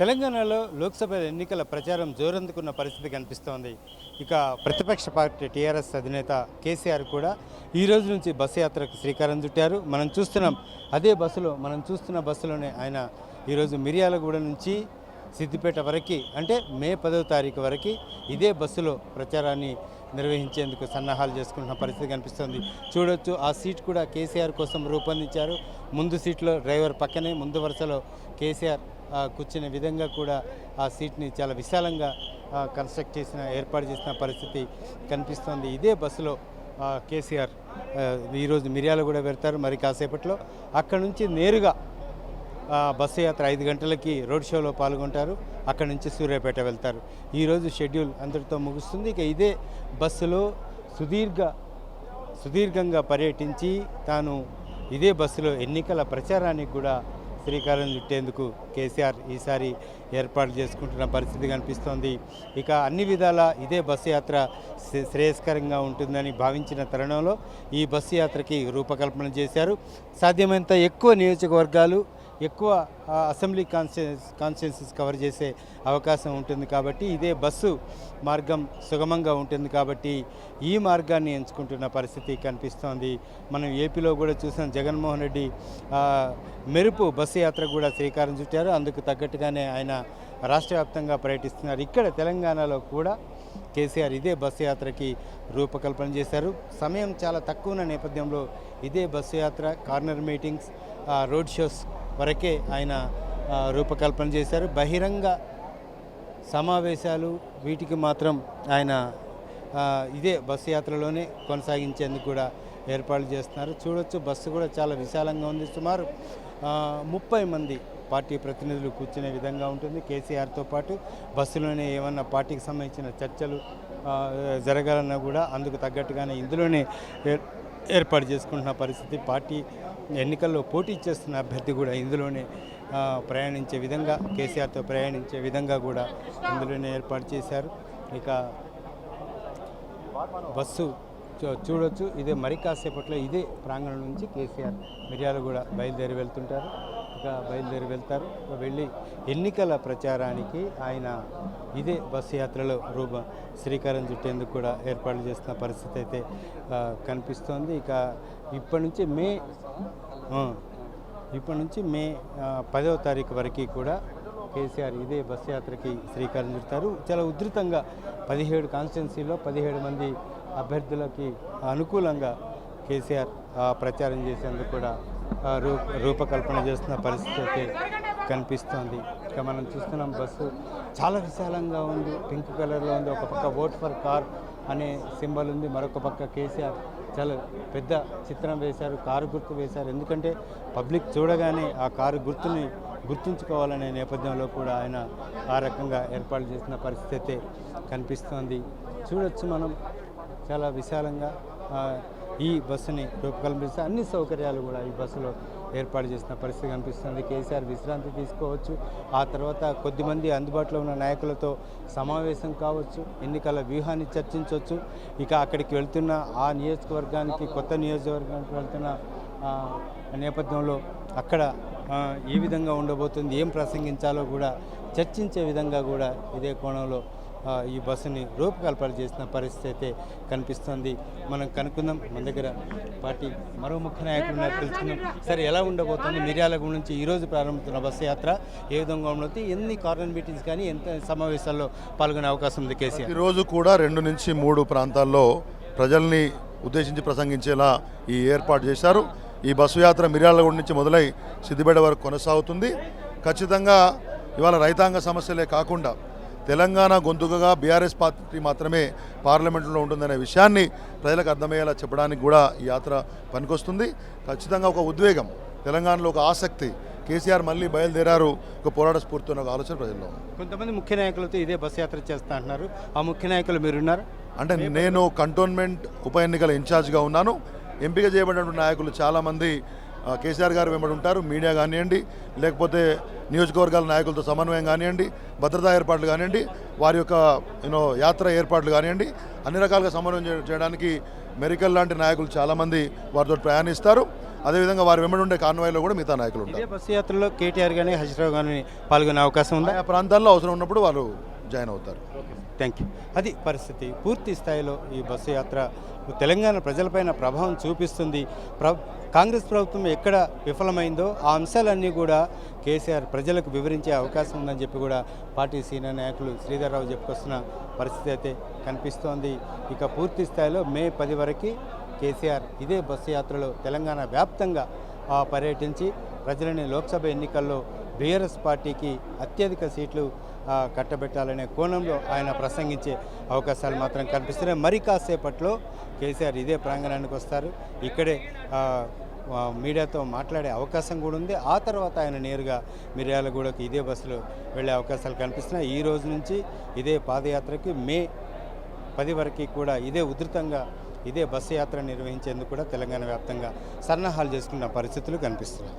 తెలంగాణలో లోక్సభ ఎన్నికల ప్రచారం జోరందుకున్న పరిస్థితి కనిపిస్తోంది. ఇక ప్రతిపక్ష పార్టీ టీఆర్ఎస్ అధినేత కేసీఆర్ కూడా ఈ రోజు నుంచి బస్సు యాత్రకు శ్రీకారం చుట్టారు. మనం చూస్తున్నాం అదే బస్సులో మనం చూస్తున్న బస్సులోనే ఆయన ఈరోజు మిర్యాలగూడ నుంచి సిద్దిపేట వరకు అంటే మే పదవ తారీఖు వరకు ఇదే బస్సులో ప్రచారాన్ని నిర్వహించేందుకు సన్నాహాలు చేసుకుంటున్న పరిస్థితి కనిపిస్తుంది. చూడొచ్చు ఆ సీట్ కూడా కేసీఆర్ కోసం రూపొందించారు. ముందు సీట్లో డ్రైవర్ పక్కనే ముందు వరుసలో కేసీఆర్ కూర్చునే విధంగా కూడా ఆ సీట్ని చాలా విశాలంగా కన్స్ట్రక్ట్ చేసిన ఏర్పాటు చేసిన పరిస్థితి కనిపిస్తోంది. ఇదే బస్సులో కేసీఆర్ ఈరోజు మిర్యాల కూడా వెళ్తారు. మరి కాసేపట్లో అక్కడ నుంచి నేరుగా బస్సు యాత్ర ఐదు గంటలకి రోడ్ షోలో పాల్గొంటారు. అక్కడ నుంచి సూర్యాపేట వెళ్తారు. ఈరోజు షెడ్యూల్ అందరితో ముగుస్తుంది. ఇక ఇదే బస్సులో సుదీర్ఘ సుదీర్ఘంగా పర్యటించి తాను ఇదే బస్సులో ఎన్నికల ప్రచారానికి కూడా శ్రీకారం చుట్టేందుకు కేసీఆర్ ఈసారి ఏర్పాటు చేసుకుంటున్న పరిస్థితి కనిపిస్తోంది. ఇక అన్ని విధాల ఇదే బస్సు యాత్ర శ్రే- శ్రేయస్కరంగా ఉంటుందని భావించిన తరుణంలో ఈ బస్సు యాత్రకి రూపకల్పన చేశారు. సాధ్యమైనంత ఎక్కువ నియోజకవర్గాలు ఎక్కువ అసెంబ్లీ కాన్స్టిట్యూన్స్ కాన్స్టిట్యున్సీస్ కవర్ చేసే అవకాశం ఉంటుంది కాబట్టి ఇదే బస్సు మార్గం సుగమంగా ఉంటుంది కాబట్టి ఈ మార్గాన్ని ఎంచుకుంటున్న పరిస్థితి కనిపిస్తోంది. మనం ఏపీలో కూడా చూసాం జగన్మోహన్ రెడ్డి మెరుపు బస్సు యాత్ర కూడా శ్రీకారం చుట్టారు. అందుకు తగ్గట్టుగానే ఆయన రాష్ట్ర వ్యాప్తంగా పర్యటిస్తున్నారు. ఇక్కడ తెలంగాణలో కూడా కేసీఆర్ ఇదే బస్సు యాత్రకి రూపకల్పన చేశారు. సమయం చాలా తక్కువ ఉన్న నేపథ్యంలో ఇదే బస్సు యాత్ర కార్నర్ మీటింగ్స్ రోడ్ షోస్ వరకే ఆయన రూపకల్పన చేశారు. బహిరంగ సమావేశాలు వీటికి మాత్రం ఆయన ఇదే బస్సు యాత్రలోనే కొనసాగించేందుకు కూడా ఏర్పాట్లు చేస్తున్నారు. చూడొచ్చు బస్సు కూడా చాలా విశాలంగా ఉంది. సుమారు ముప్పై మంది పార్టీ ప్రతినిధులు కూర్చునే విధంగా ఉంటుంది. కేసీఆర్తో పాటు బస్సులోనే ఏమన్నా పార్టీకి సంబంధించిన చర్చలు జరగాలన్నా కూడా అందుకు తగ్గట్టుగానే ఇందులోనే ఏర్- ఏర్పాటు చేసుకుంటున్న పరిస్థితి. పార్టీ ఎన్నికల్లో పోటీ చేస్తున్న అభ్యర్థి కూడా ఇందులోనే ప్రయాణించే విధంగా కేసీఆర్తో ప్రయాణించే విధంగా కూడా ఇందులోనే ఏర్పాటు చేశారు. ఇక బస్సు చూ- చూడొచ్చు. ఇదే మరి కాసేపట్లో ఇదే ప్రాంగణం నుంచి కేసీఆర్ మిర్యాలు కూడా బయలుదేరి వెళ్తుంటారు. గా బయలుదేరి వెళ్తారు. వెళ్ళి ఎన్నికల ప్రచారానికి ఆయన ఇదే బస్సు యాత్రలో రూప శ్రీకారం చుట్టేందుకు కూడా ఏర్పాట్లు చేస్తున్న పరిస్థితి అయితే కనిపిస్తోంది. ఇక ఇప్పటి నుంచి మే ఇప్పటి నుంచి మే పదవ తారీఖు వరకు కూడా కేసీఆర్ ఇదే బస్సు యాత్రకి శ్రీకారం చుడతారు. చాలా ఉధృతంగా పదిహేడు కాన్స్టిట్యున్సీలో పదిహేడు మంది అభ్యర్థులకి అనుకూలంగా కేసీఆర్ ప్రచారం చేసేందుకు కూడా రూపకల్పన చేస్తున్న పరిస్థితి అయితే కనిపిస్తోంది. ఇక మనం చూస్తున్నాం బస్సు చాలా విశాలంగా ఉంది. పింక్ కలర్లో ఉంది. ఒక పక్క ఓట్ ఫర్ కార్ అనే సింబల్ ఉంది. మరొక పక్క కేసీఆర్ చాలా పెద్ద చిత్రం వేశారు. కారు గుర్తు వేశారు. ఎందుకంటే పబ్లిక్ చూడగానే ఆ కారు గుర్తుని గుర్తుంచుకోవాలనే నేపథ్యంలో కూడా ఆయన ఆ రకంగా ఏర్పాటు చేసిన పరిస్థితి అయితే కనిపిస్తోంది. చూడొచ్చు మనం. చాలా విశాలంగా ఈ బస్సుని రూపకల్పిస్తే అన్ని సౌకర్యాలు కూడా ఈ బస్సులో ఏర్పాటు చేసిన పరిస్థితి కనిపిస్తుంది. కేసీఆర్ విశ్రాంతి తీసుకోవచ్చు. ఆ తర్వాత కొద్దిమంది అందుబాటులో ఉన్న నాయకులతో సమావేశం కావచ్చు ఎన్నికల వ్యూహాన్ని చర్చించవచ్చు. ఇక అక్కడికి వెళ్తున్న ఆ నియోజకవర్గానికి కొత్త నియోజకవర్గానికి వెళ్తున్న నేపథ్యంలో అక్కడ ఏ విధంగా ఉండబోతుంది ఏం ప్రసంగించాలో కూడా చర్చించే విధంగా కూడా ఇదే కోణంలో ఈ బస్సుని రూపకల్పన చేసిన పరిస్థితి అయితే కనిపిస్తుంది. మనం కనుక్కుందాం. మన దగ్గర పార్టీ మరో ముఖ్య నాయకులు నాకు తెలుసుకుందాం. సరే ఎలా ఉండబోతుంది? మిర్యాలగూడ నుంచి ఈరోజు ప్రారంభమవుతున్న బస్సు యాత్ర ఏ విధంగా ఉండవుతుంది ఎన్ని కార్నర్ మీటింగ్స్ కానీ ఎంత సమావేశాల్లో పాల్గొనే అవకాశం ఉంది కేసీఆర్? ఈరోజు కూడా రెండు నుంచి మూడు ప్రాంతాల్లో ప్రజల్ని ఉద్దేశించి ప్రసంగించేలా ఈ ఏర్పాటు చేశారు. ఈ బస్సు యాత్ర మిర్యాలగూడ నుంచి మొదలై సిద్దిపేట వరకు కొనసాగుతుంది. ఖచ్చితంగా ఇవాళ రైతాంగ సమస్యలే కాకుండా తెలంగాణ గొంతుకగా బీఆర్ఎస్ పార్టీ మాత్రమే పార్లమెంట్లో ఉంటుందనే విషయాన్ని ప్రజలకు అర్థమయ్యేలా చెప్పడానికి కూడా ఈ యాత్ర పనికొస్తుంది. ఖచ్చితంగా ఒక ఉద్వేగం తెలంగాణలో ఒక ఆసక్తి. కేసీఆర్ మళ్ళీ బయలుదేరారు. ఒక పోరాట స్ఫూర్తి ఒక ఆలోచన ప్రజల్లో. కొంతమంది ముఖ్య నాయకులతో ఇదే బస్సు యాత్ర చేస్తా అంటున్నారు. ఆ ముఖ్య నాయకులు మీరున్నారు? అంటే నేను కంటోన్మెంట్ ఉప ఎన్నికల ఇన్ఛార్జ్గా ఉన్నాను. ఎంపిక చేయబడినటువంటి నాయకులు చాలామంది కేసీఆర్ గారు వెంబడి ఉంటారు మీడియా కానివ్వండి లేకపోతే నియోజకవర్గాల నాయకులతో సమన్వయం కానివ్వండి భద్రతా ఏర్పాట్లు కానివ్వండి వారి యొక్క యూనో యాత్ర ఏర్పాట్లు కానివ్వండి అన్ని రకాలుగా సమన్వయం చేయడానికి మెరికల్ లాంటి నాయకులు చాలామంది వారితో ప్రయాణిస్తారు. అదేవిధంగా వారి వెంబడి ఉండే కాన్వాయ్లో కూడా మిగతా నాయకులు ఉంటారు. బస్సు యాత్రలో కేటీఆర్ కానీ హరీష్రావు కానీ పాల్గొనే అవకాశం ఉందా? ఆయా ప్రాంతాల్లో అవసరం ఉన్నప్పుడు వాళ్ళు జాయిన్ అవుతారు. థ్యాంక్ యూ అది పరిస్థితి పూర్తి స్థాయిలో ఈ బస్సు యాత్ర తెలంగాణ ప్రజలపైన ప్రభావం చూపిస్తుంది. ప్ర కాంగ్రెస్ ప్రభుత్వం ఎక్కడ విఫలమైందో ఆ అంశాలన్నీ కూడా కేసీఆర్ ప్రజలకు వివరించే అవకాశం ఉందని చెప్పి కూడా పార్టీ సీనియర్ నాయకులు శ్రీధర్రావు చెప్పుకొస్తున్న పరిస్థితి అయితే కనిపిస్తోంది. ఇక పూర్తి స్థాయిలో మే పది వరకు కేసీఆర్ ఇదే బస్సు యాత్రలో తెలంగాణ వ్యాప్తంగా ఆ, పర్యటించి ప్రజలని లోక్సభ ఎన్నికల్లో బీఆర్ఎస్ పార్టీకి అత్యధిక సీట్లు కట్టబెట్టాలనే కోణంలో ఆయన ప్రసంగించే అవకాశాలు మాత్రం కనిపిస్తున్నాయి. మరి కాసేపట్లో కేసీఆర్ ఇదే ప్రాంగణానికి వస్తారు. ఇక్కడే మీడియాతో మాట్లాడే అవకాశం కూడా ఉంది. ఆ తర్వాత ఆయన నేరుగా మిర్యాలగూడకు ఇదే బస్సులో వెళ్ళే అవకాశాలు కనిపిస్తున్నాయి. ఈ రోజు నుంచి ఇదే పాదయాత్రకి మే పది వరకు కూడా ఇదే ఉధృతంగా ఇదే బస్సు యాత్ర నిర్వహించేందుకు కూడా తెలంగాణ వ్యాప్తంగా సన్నాహాలు చేసుకున్న పరిస్థితులు కనిపిస్తున్నాయి.